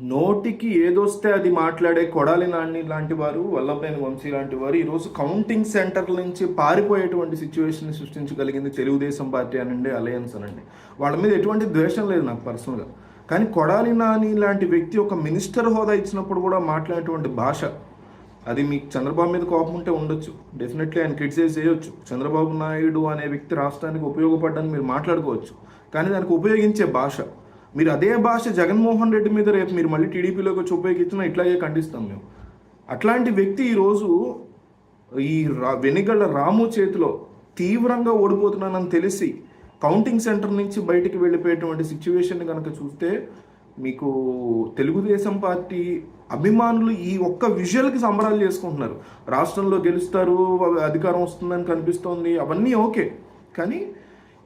నోటికి ఏదొస్తే అది మాట్లాడే కొడాలి నాని లాంటి వారు వల్లభనేని వంశీ లాంటి వారు ఈరోజు కౌంటింగ్ సెంటర్ల నుంచి పారిపోయేటువంటి సిచ్యువేషన్ సృష్టించగలిగింది తెలుగుదేశం పార్టీ అనండి అలయన్స్ అనండి. వాళ్ళ మీద ఎటువంటి ద్వేషం లేదు నాకు పర్సనల్గా. కానీ కొడాలి నాని లాంటి వ్యక్తి ఒక మినిస్టర్ హోదా ఇచ్చినప్పుడు కూడా మాట్లాడేటువంటి భాష అది మీకు చంద్రబాబు మీద కోపం ఉంటే ఉండొచ్చు. డెఫినెట్లీ ఆయన క్రిటిసైజ్ చేయొచ్చు. చంద్రబాబు నాయుడు అనే వ్యక్తి రాష్ట్రానికి ఉపయోగపడ్డానికి మీరు మాట్లాడుకోవచ్చు. కానీ దానికి ఉపయోగించే భాష మీరు అదే భాష జగన్మోహన్ రెడ్డి మీద రేపు మీరు మళ్ళీ టీడీపీలోకి వచ్చి ఉపయోగించినా ఇట్లాగే ఖండిస్తాం మేము. అట్లాంటి వ్యక్తి ఈరోజు ఈ రా వెనుగళ్ళ రాము చేతిలో తీవ్రంగా ఓడిపోతున్నానని తెలిసి కౌంటింగ్ సెంటర్ నుంచి బయటికి వెళ్ళిపోయేటువంటి సిచ్యువేషన్ కనుక చూస్తే మీకు తెలుగుదేశం పార్టీ అభిమానులు ఈ ఒక్క విజువల్కి సంబరాలు చేసుకుంటున్నారు. రాష్ట్రంలో గెలుస్తారు అధికారం వస్తుందని కనిపిస్తోంది అవన్నీ ఓకే. కానీ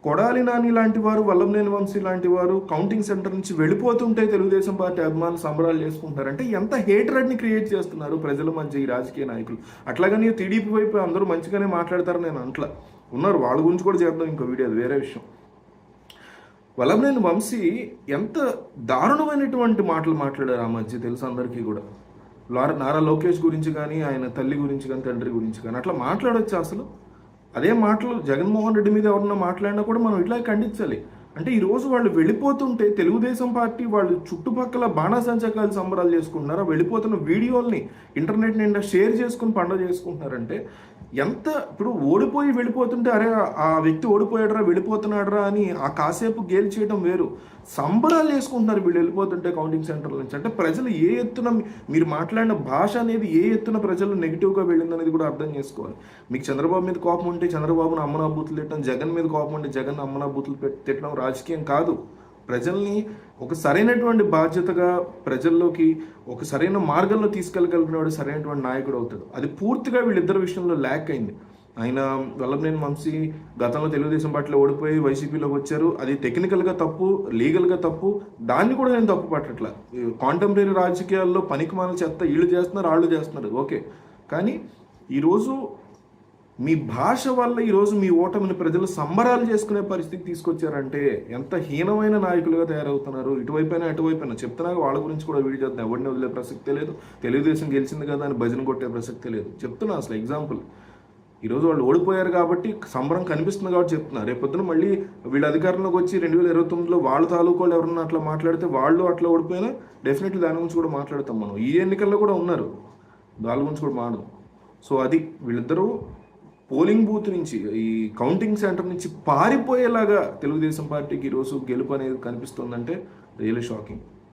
కొడాలి నాని లాంటి వారు వల్లంనేని వంశీ లాంటి వారు కౌంటింగ్ సెంటర్ నుంచి వెళ్ళిపోతుంటే తెలుగుదేశం పార్టీ అభిమానులు సంబరాలు చేసుకుంటారంటే ఎంత హేట్రెడ్ని క్రియేట్ చేస్తున్నారు ప్రజల మధ్య ఈ రాజకీయ నాయకులు. అట్లాగని టీడీపీ వైపు అందరూ మంచిగానే మాట్లాడతారు నేను అంట్లా ఉన్నారు వాళ్ళ గురించి కూడా చేద్దాం ఇంకో వీడియో అది వేరే విషయం. వల్లభనేని వంశీ ఎంత దారుణమైనటువంటి మాటలు మాట్లాడారు ఆ మధ్య తెలుసు అందరికీ కూడా. లార నారా లోకేష్ గురించి కానీ ఆయన తల్లి గురించి కానీ తండ్రి గురించి కానీ అట్లా మాట్లాడొచ్చు అసలు? అదే మాటలు జగన్మోహన్ రెడ్డి మీద ఎవరన్నా మాట్లాడినా కూడా మనం ఇట్లా ఖండించాలి. అంటే ఈరోజు వాళ్ళు వెళ్ళిపోతుంటే తెలుగుదేశం పార్టీ వాళ్ళు చుట్టుపక్కల బాణాసంచకాలు సంబరాలు చేసుకుంటున్నారు? వెళ్ళిపోతున్న వీడియోల్ని ఇంటర్నెట్ నిండా షేర్ చేసుకుని పండుగ చేసుకుంటున్నారంటే ఎంత ఇప్పుడు ఓడిపోయి వెళ్ళిపోతుంటే అరే ఆ వ్యక్తి ఓడిపోయాడరా వెళ్ళిపోతున్నాడరా అని ఆ కాసేపు గేలి చేయడం వేరు. సంబరాలు చేసుకుంటున్నారు వీళ్ళు వెళ్ళిపోతుంటే కౌంటింగ్ సెంటర్ నుంచి. అంటే ప్రజలు ఏ ఎత్తున మీరు మాట్లాడిన భాష అనేది ఏ ఎత్తున ప్రజలు నెగిటివ్గా వెళ్ళిందనేది కూడా అర్థం చేసుకోవాలి. మీకు చంద్రబాబు మీద కోపం ఉంటే చంద్రబాబును అమ్మనా బూతులు తిట్టడం జగన్ మీద కోపం ఉంటే జగన్ అమ్మనా బూతులు పెట్టి తిట్టడం రాజకీయం కాదు. ప్రజల్ని ఒక సరైనటువంటి బాధ్యతగా ప్రజల్లోకి ఒక సరైన మార్గంలో తీసుకెళ్ళగలిగినవాడు సరైనటువంటి నాయకుడు అవుతాడు. అది పూర్తిగా వీళ్ళిద్దరి విషయంలో ల్యాక్ అయింది. ఆయన వల్లభనేని వంశీ గతంలో తెలుగుదేశం పార్టీలో ఓడిపోయి వైసీపీలోకి వచ్చారు. అది టెక్నికల్గా తప్పు లీగల్గా తప్పు. దాన్ని కూడా నేను తప్పు పట్టట్లా. కాంటెంపరీ రాజకీయాల్లో పనికి మన చెత్త వీళ్ళు చేస్తున్నారు వాళ్ళు చేస్తున్నారు. ఓకే. కానీ ఈరోజు మీ భాష వల్ల ఈరోజు మీ ఓటమిని ప్రజలు సంబరాలు చేసుకునే పరిస్థితి తీసుకొచ్చారంటే ఎంత హీనమైన నాయకులుగా తయారవుతున్నారు. ఇటువైపైనా అటువైపైనా. చెప్తున్నా వాళ్ళ గురించి కూడా వీడియో చేద్దాం. ఎవరిని వదిలే ప్రసక్తే లేదు. తెలుగుదేశం గెలిచింది కదా అని భజన కొట్టే ప్రసక్తే లేదు. చెప్తున్నా అసలు ఎగ్జాంపుల్ ఈరోజు వాళ్ళు ఓడిపోయారు కాబట్టి సంబరం కనిపిస్తుంది కాబట్టి చెప్తున్నా రేపొద్దున మళ్ళీ వీళ్ళ అధికారంలోకి వచ్చి రెండు వేల ఇరవై తొమ్మిదిలో వాళ్ళ తాలూకు వాళ్ళు ఎవరన్నా అట్లా మాట్లాడితే వాళ్ళు అట్లా ఓడిపోయినా డెఫినెట్లీ దాని గురించి కూడా మాట్లాడతాం మనం. ఈ ఎన్నికల్లో కూడా ఉన్నారు. దాని గురించి కూడా మాడదాం సో అది వీళ్ళిద్దరూ పోలింగ్ బూత్ నుంచి ఈ కౌంటింగ్ సెంటర్ నుంచి పారిపోయేలాగా తెలుగుదేశం పార్టీకి ఈరోజు గెలుపు అనేది కనిపిస్తుందంటే రియల్లీ షాకింగ్.